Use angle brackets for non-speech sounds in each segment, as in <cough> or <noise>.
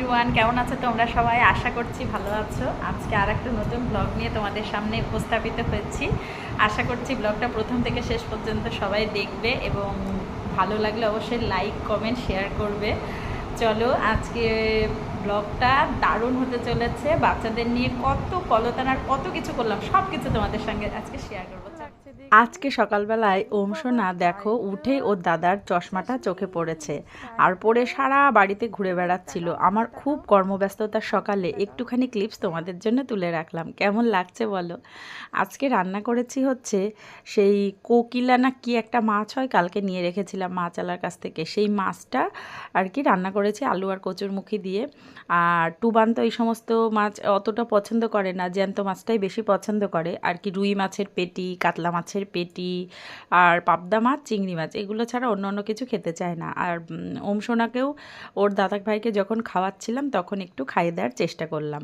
Everyone কেমন আছো তোমরা সবাই? আশা করছি ভালো আছো। আজকে আর একটা নতুন ব্লগ নিয়ে তোমাদের সামনে উপস্থাপিত হয়েছি। আশা করছি ব্লগটা প্রথম থেকে শেষ পর্যন্ত সবাই দেখবে এবং ভালো লাগলে অবশ্যই লাইক কমেন্ট শেয়ার করবে। চলো, আজকে ব্লগটা দারুণ হতে চলেছে। বাচ্চাদের নিয়ে কত কলতানার কত কিছু করলাম সব কিছু তোমাদের সঙ্গে আজকে শেয়ার করব। আজকে সকালবেলায় ওম সোনা দেখো, উঠে ওর দাদার চশমাটা চোখে পড়েছে আর পরে সারা বাড়িতে ঘুরে বেড়াচ্ছিল। আমার খুব কর্মব্যস্ততার সকালে একটুখানি ক্লিপস তোমাদের জন্য তুলে রাখলাম। কেমন লাগছে বলো? আজকে রান্না করেছি হচ্ছে সেই কোকিলা না কি একটা মাছ হয়, কালকে নিয়ে রেখেছিলাম মাছালার কাছ থেকে। সেই মাছটা আর কি রান্না করেছি আলু আর কচুরমুখী দিয়ে। আর টুবান তো এই সমস্ত মাছ অতটা পছন্দ করে না, জ্যান্ত মাছটাই বেশি পছন্দ করে। আর কি রুই মাছের পেটি, কাতলা মাছের পেটি আর পাবদা মাছ, চিংড়ি মাছ, এগুলো ছাড়া অন্য অন্য কিছু খেতে চায় না। আর ওম সোনাকেও ওর দাদা ভাইকে যখন খাওয়াচ্ছিলাম তখন একটু খাইয়ে দেওয়ার চেষ্টা করলাম।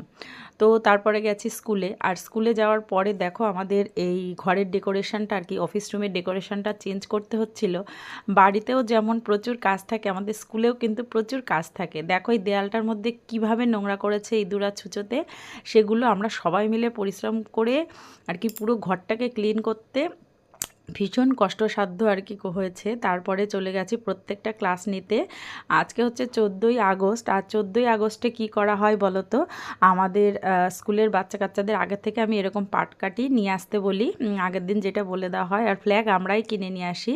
তো তারপরে গেছি স্কুলে। আর স্কুলে যাওয়ার পরে দেখো আমাদের এই ঘরের ডেকোরেশনটা আর কি, অফিস রুমের ডেকোরেশনটা চেঞ্জ করতে হচ্ছিল। বাড়িতেও যেমন প্রচুর কাজ থাকে, আমাদের স্কুলেও কিন্তু প্রচুর কাজ থাকে। দেখো এই দেয়ালটার মধ্যে কীভাবে নোংরা করেছে ইঁদুরা ছুঁচোতে, সেগুলো আমরা সবাই মিলে পরিশ্রম করে আর কি পুরো ঘরটাকে ক্লিন করতে ভীষণ কষ্টসাধ্য আর কি হয়েছে। তারপরে চলে গেছি প্রত্যেকটা ক্লাস নিতে। আজকে হচ্ছে চোদ্দোই আগস্ট। আর চোদ্দোই আগস্টে কি করা হয় বলো তো? আমাদের স্কুলের বাচ্চা কাচ্চাদের আগের থেকে আমি এরকম পাটকাঠি নিয়ে আসতে বলি। আগের দিন যেটা বলে দেওয়া হয়, আর ফ্ল্যাগ আমরাই কিনে নিয়ে আসি।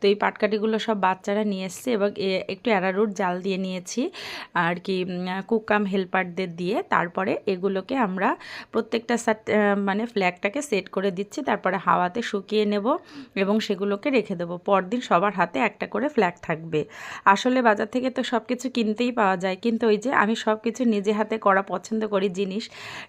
তো এই পাটকাঠিগুলো সব বাচ্চারা নিয়ে এসছে এবং একটু অ্যারারুট জাল দিয়ে নিয়েছি আর কি কুকাম হেল্পারদের দিয়ে। তারপরে এগুলোকে আমরা প্রত্যেকটা মানে ফ্ল্যাগটাকে সেট করে দিচ্ছি। তারপরে হাওয়াতে শুকিয়ে নেব। এবং সেগুলোকে রেখে দেবো। পরদিন সবার হাতে একটা করে ফ্ল্যাগ থাকবে। আসলে বাজার থেকে তো সব কিছু কিনতেই পাওয়া যায়। কিন্তু ওই যে আমি সব কিছু নিজে হাতে করা পছন্দ করি জিনিস,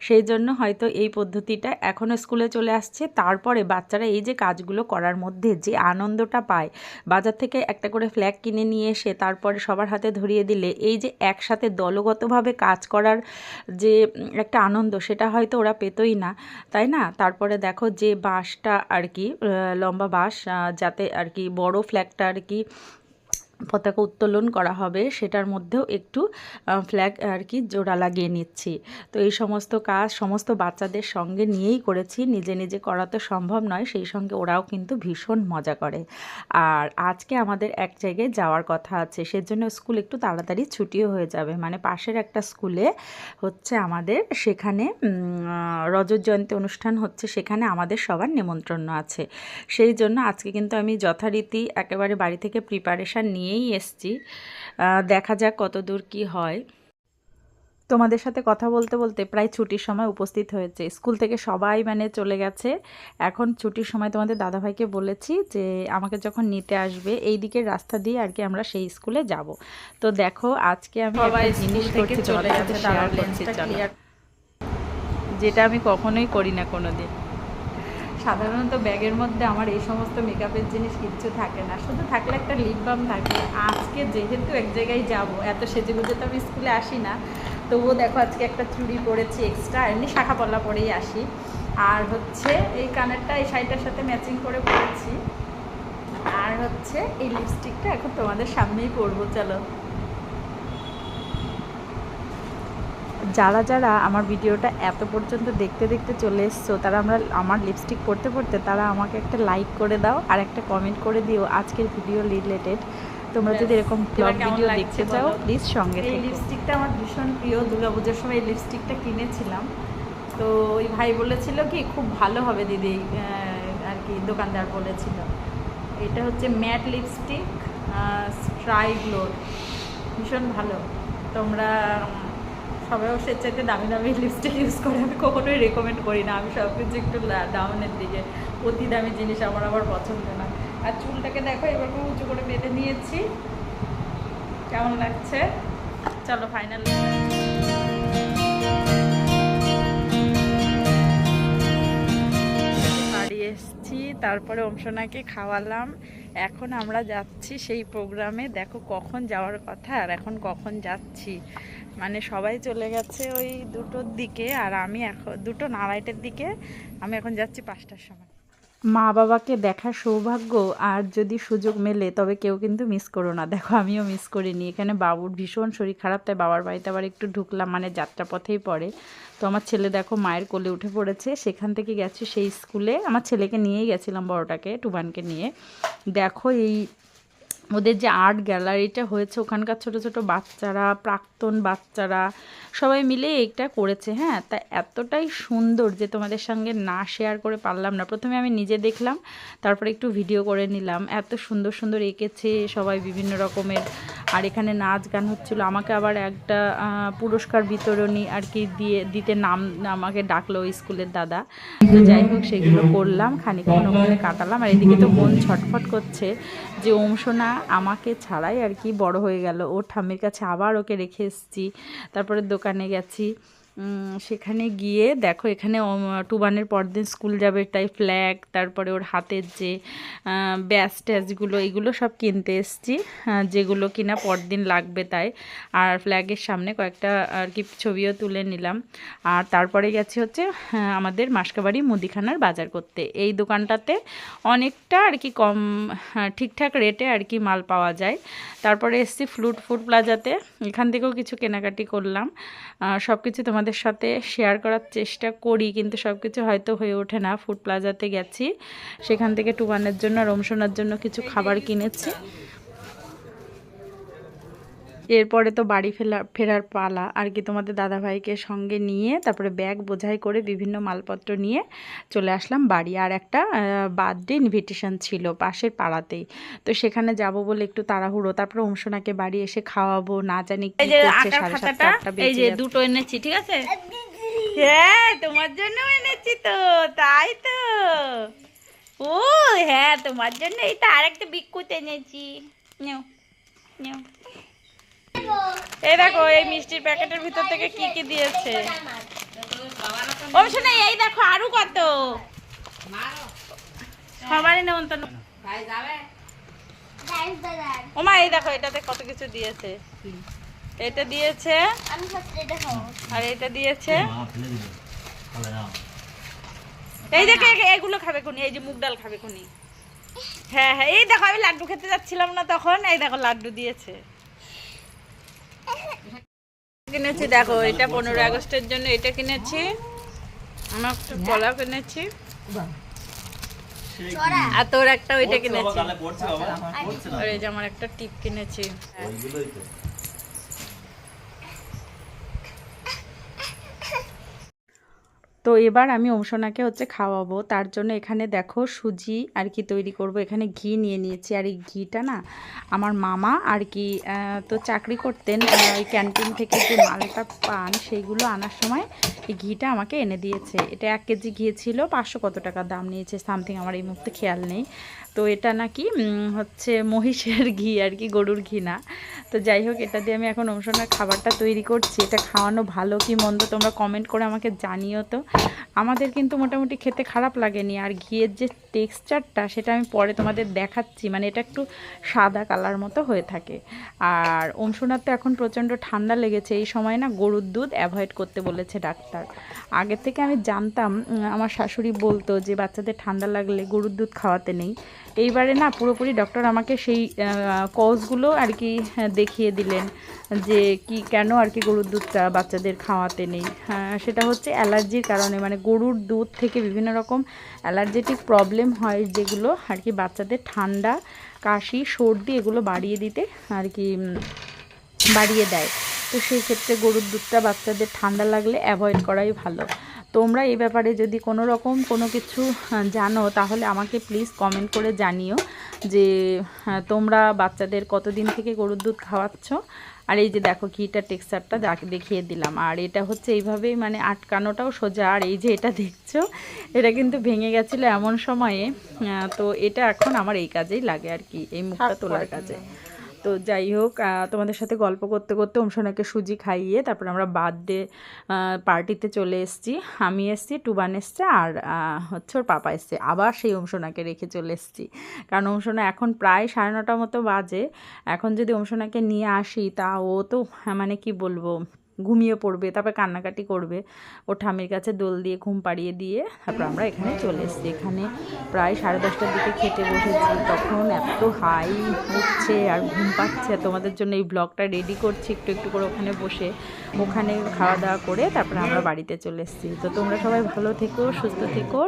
সেই জন্য হয়তো এই পদ্ধতিটা এখনও স্কুলে চলে আসছে। তারপরে বাচ্চারা এই যে কাজগুলো করার মধ্যে যে আনন্দটা পায়, বাজার থেকে একটা করে ফ্ল্যাগ কিনে নিয়ে এসে তারপরে সবার হাতে ধরিয়ে দিলে, এই যে একসাথে দলগতভাবে কাজ করার যে একটা আনন্দ, সেটা হয়তো ওরা পেতই না। তাই না? তারপরে দেখো যে বাঁশটা আর কি লম্বা বাঁশ যাতে আর কি বড় ফ্ল্যাগটা আর কি পতাকা উত্তোলন করা হবে, সেটার মধ্যেও একটু ফ্ল্যাগ আর কি জোড়া লাগিয়ে নিচ্ছি। তো এই সমস্ত কাজ সমস্ত বাচ্চাদের সঙ্গে নিয়েই করেছি, নিজে নিজে করা তো সম্ভব নয়, সেই সঙ্গে ওরাও কিন্তু ভীষণ মজা করে। আর আজকে আমাদের এক জায়গায় যাওয়ার কথা আছে, সেজন্য স্কুল একটু তাড়াতাড়ি ছুটিও হয়ে যাবে। মানে পাশের একটা স্কুলে হচ্ছে আমাদের, সেখানে রজত জয়ন্তী অনুষ্ঠান হচ্ছে, সেখানে আমাদের সবার নেমন্ত্রণ আছে। সেই জন্য আজকে কিন্তু আমি যথারীতি একেবারে বাড়ি থেকে প্রিপারেশান নিয়েই এসছি। দেখা যাক কত দূর কী হয়। তোমাদের সাথে কথা বলতে বলতে প্রায় ছুটির সময় উপস্থিত হয়েছে। স্কুল থেকে সবাই মানে চলে গেছে। এখন ছুটির সময় তোমাদের দাদাভাইকে বলেছি যে আমাকে যখন নিতে আসবে এই দিকের রাস্তা দিয়ে আর কি আমরা সেই স্কুলে যাব। তো দেখো আজকে আমি সবাই জিনিস করছি যেটা আমি কখনোই করি না কোনোদিন। সাধারণত ব্যাগের মধ্যে আমার এই সমস্ত মেকআপের জিনিস কিচ্ছু থাকে না। শুধু থাকলে একটা লিপ বাম থাকে। আজকে যেহেতু এক জায়গায় যাব, এত সেজে গুজে তো আমি স্কুলে আসি না, তবুও দেখো আজকে একটা চুড়ি পরেছি এক্সট্রা এমনি শাখা পলা পরেই আসি। আর হচ্ছে এই কানেরটা এই শাড়িটার সাথে ম্যাচিং করে পরেছি। আর হচ্ছে এই লিপস্টিকটা এখন তোমাদের সামনেই পরবো, চলো। যারা যারা আমার ভিডিওটা এত পর্যন্ত দেখতে দেখতে চলে এসছো তারা আমরা আমার লিপস্টিক পরতে পরতে তারা আমাকে একটা লাইক করে দাও আর একটা কমেন্ট করে দিও আজকের ভিডিও রিলেটেড তোমরা যদি এরকম ব্লগ ভিডিও দেখতে চাও প্লিজ সঙ্গে এই লিপস্টিকটা আমার ভীষণ প্রিয় দুর্গাপূজার সময় এই লিপস্টিকটা কিনেছিলাম। তো ওই ভাই বলেছিল কি খুব ভালো হবে দিদি। আর কি দোকানদার বলেছিল। এটা হচ্ছে ম্যাট লিপস্টিক স্ট্রাই গ্লোর ভীষণ ভালো। তোমরা সবাই সে চাইতে দামি দামি লিপস্টিক ইউজ করে। আমি কখনোই রেকমেন্ড করি না। আমি সব কিছু একটু ডাউনের দিকে। অতি দামি জিনিস আমার আবার পছন্দ না। আর চুলটাকে দেখো, এবার উঁচু করে বেঁধে নিয়েছি। কেমন লাগছে? চলো ফাইনাল এসেছি, তারপরে অংশনাকে খাওয়ালাম। এখন আমরা যাচ্ছি সেই প্রোগ্রামে দেখো কখন যাওয়ার কথা আর এখন কখন যাচ্ছি। মানে সবাই চলে গেছে ওই দুটোর দিকে আর আমি এখন, দুটো নাড়াইটের দিকে, আমি এখন যাচ্ছি পাঁচটার সময়। মা বাবাকে দেখার সৌভাগ্য আর যদি সুযোগ মেলে, তবে কেউ কিন্তু মিস করো না। দেখো, আমিও মিস করিনি। এখানে বাবুর ভীষণ শরীর খারাপ, তাই বাবার বাড়িতে আবার একটু ঢুকলাম মানে যাত্রাপথেই পড়ে। তো আমার ছেলে দেখো মায়ের কোলে উঠে পড়েছে। সেখান থেকে গেছি সেই স্কুলে। আমার ছেলেকে নিয়েই গেছিলাম বড়টাকে, টুবানকে নিয়ে। দেখো এই ওদের যে আর্ট গ্যালারিটা হয়েছে, ওখানকার ছোট ছোট বাচ্চারা, প্রাক্তন বাচ্চারা, সবাই মিলে এইটা করেছে হ্যাঁ? তা এতটাই সুন্দর যে তোমাদের সঙ্গে না শেয়ার করে পারলাম না। প্রথমে আমি নিজে দেখলাম, তারপরে একটু ভিডিও করে নিলাম। এত সুন্দর সুন্দর এঁকেছে সবাই বিভিন্ন রকমের। আর এখানে নাচ গান হচ্ছিল। আমাকে আবার একটা পুরস্কার বিতরণী আর কি দিয়ে, দিতে নাম, আমাকে ডাকলো স্কুলের দাদা। তো যাই হোক, সেগুলো করলাম, খানিকক্ষণ ওখানে কাটালাম। আর এদিকে তো বোন ছটফট করছে যে ওম ওমসোনা আমাকে ছাড়াই আর কি বড় হয়ে গেল। ও ঠাম্মির কাছে আবার ওকে রেখে এসেছি। তারপরে দোকানে গেছি। সেখানে গিয়ে দেখো এখানে টুবানের পরদিন স্কুল যাবে, তাই ফ্ল্যাগ তারপরে ওর হাতের যে ব্যাস ট্যাচগুলো এগুলো সব কিনতে এসছি যেগুলো কিনা পরদিন লাগবে তাই। আর ফ্ল্যাগের সামনে কয়েকটা, আর কি, ছবিও তুলে নিলাম। আর তারপরে গেছি হচ্ছে আমাদের মাসকাবাড়ি মুদিখানার বাজার করতে। এই দোকানটাতে অনেকটা, আর কি, কম ঠিকঠাক রেটে আর কি, মাল পাওয়া যায়। তারপরে এসছি ফ্লুট ফুড প্লাজাতে। এখান থেকেও কিছু কেনাকাটি করলাম। সব কিছু তোমাদের সাথে শেয়ার করার চেষ্টা করি, কিন্তু সব কিছু হয়তো হয়ে ওঠে না। ফুড প্লাজাতে গেছি, সেখান থেকে টুবানের জন্য আর রমশোনার জন্য কিছু খাবার কিনেছি। এরপরে তো বাড়ি ফেরা ফেরার পালা। আর কি তোমাদের দাদাভাইকে সঙ্গে নিয়ে তারপরে ব্যাগ বোঝাই করে বিভিন্ন মালপত্র নিয়ে চলে আসলাম বাড়ি। আর একটা বার্থডে ইনভিটেশন ছিল পাশের পাড়াতেই। তো সেখানে যাব বলে একটু তাড়াহুড়ো। তারপরে অংশনাকে বাড়ি এসে খাওয়াবো না জানি কি যে করছে সাড়ে সাতটা আটটা বেজে দুটো এনেছি ঠিক আছে? <laughs> হ্যাঁ তোমার জন্য এনেছি তো তাই তো। ও হ্যাঁ তোমার জন্য এই তো আরেকটা বিস্কুট এনেছি। নেও নেও। এই দেখো, এই মিষ্টির প্যাকেটের ভিতর থেকে কি কি দিয়েছে? ও, শোনা, এই দেখো, আরও কত? সবারই নেমন্তন্ন। ও মা, এই দেখো, এটাতে কত কিছু দিয়েছে। এটা দিয়েছে, আর এটা দিয়েছে। এই দেখো এগুলো খাবে কোনি এই যে মুগ ডাল খাবে কোনি হ্যাঁ হ্যাঁ এই দেখো, আমি লাড্ডু খেতে যাচ্ছিলাম না তখন, এই দেখো, লাড্ডু দিয়েছে। কিনেছি দেখো এটা পনেরো আগস্টের জন্য এটা কিনেছি। আমার একটু কলা কিনেছি। আর তোর একটা ওইটা কিনেছি। গালে পড়ছে বাবা। পড়ছে না আর। এই যে আমার একটা টিপ কিনেছি। তো এবার আমি অংশনাকে হচ্ছে খাওয়াবো। তার জন্য এখানে দেখো সুজি আর কি তৈরি করব। এখানে ঘি নিয়ে নিয়েছি। আর এই ঘিটা না আমার মামা আর কি তো চাকরি করতেন ওই ক্যান্টিন থেকে যে মালটা পান সেইগুলো আনার সময় এই ঘিটা আমাকে এনে দিয়েছে। এটা এক কেজি ঘি ছিল, পাঁচশো কত টাকা দাম নিয়েছে, সামথিং আমার এই মুহূর্তে খেয়াল নেই। তো এটা নাকি হচ্ছে মহিষের ঘি আর কি, গরুর ঘি না। তো যাই হোক, এটা দিয়ে আমি এখন অংশনার খাবারটা তৈরি করছি। এটা খাওয়ানো ভালো কি মন্দ তোমরা কমেন্ট করে আমাকে জানিও তো। আমাদের কিন্তু মোটামুটি খেতে খারাপ লাগেনি। আর ঘিয়ের যে টেক্সচারটা সেটা আমি পরে তোমাদের দেখাচ্ছি। মানে এটা একটু সাদা কালার মতো হয়ে থাকে। আর অংশনার তো এখন প্রচণ্ড ঠান্ডা লেগেছে। এই সময় না গরুর দুধ অ্যাভয়েড করতে বলেছে ডাক্তার। আগে থেকে আমি জানতাম আমার শাশুড়ি বলতো যে বাচ্চাদের ঠান্ডা লাগলে গরুর দুধ খাওয়াতে নেই। এইবারে না পুরোপুরি ডক্টর আমাকে সেই কজগুলো আর কি হ্যাঁ, দেখিয়ে দিলেন যে কি কেন আর কি গরুর দুধটা বাচ্চাদের খাওয়াতে নেই। হ্যাঁ, সেটা হচ্ছে অ্যালার্জির কারণে মানে গরুর দুধ থেকে বিভিন্ন রকম অ্যালার্জেটিক প্রবলেম হয় যেগুলো আর কি বাচ্চাদের ঠান্ডা কাশি সর্দি এগুলো বাড়িয়ে দিতে আর কি বাড়িয়ে দেয়। তো সেই ক্ষেত্রে গরুর দুধটা বাচ্চাদের ঠান্ডা লাগলে অ্যাভয়েড করাই ভালো। তোমরা এই ব্যাপারে যদি কোনো রকম কোনো কিছু জানো তাহলে আমাকে প্লিজ কমেন্ট করে জানিও যে তোমরা বাচ্চাদের কতদিন থেকে গরুর দুধ খাওয়াচ্ছ। আর এই যে দেখো ঘিটা টেক্সচারটা দেখিয়ে দিলাম। আর এটা হচ্ছে এইভাবেই মানে আটকানোটাও সোজা। আর এই যে এটা দেখছ এটা কিন্তু ভেঙে গেছিল এমন সময়ে। তো এটা এখন আমার এই কাজেই লাগে আর কি এই মুখটা তোলার কাজে। তো যাই হোক তোমাদের সাথে গল্প করতে করতে অংশনাকে সুজি খাইয়ে তারপর আমরা বার্থডে পার্টিতে চলে এসেছি। আমি এসেছি, টুবান এসছে আর হচ্ছে ওর পাপা এসছে। আবার সেই অংশনাকে রেখে চলে এসেছি। কারণ অমসনা এখন প্রায় সাড়ে নটা মতো বাজে। এখন যদি অংশনাকে নিয়ে আসি তা ও তো মানে কি বলব ঘুমিয়ে পড়বে, তারপর কান্নাকাটি করবে। ও ঠামির কাছে দোল দিয়ে, ঘুম পাড়িয়ে দিয়ে তারপর আমরা এখানে চলে এসেছি। এখানে প্রায় সাড়ে দশটার দিকে খেতে বসেছি। তখন এত হাই উঠছে আর ঘুম পাচ্ছে। তোমাদের জন্য এই ব্লগটা রেডি করছি একটু একটু করে ওখানে বসে, ওখানে খাওয়া দাওয়া করে তারপরে আমরা বাড়িতে চলে এসেছি। তো তোমরা সবাই ভালো থেকো, সুস্থ থেকো।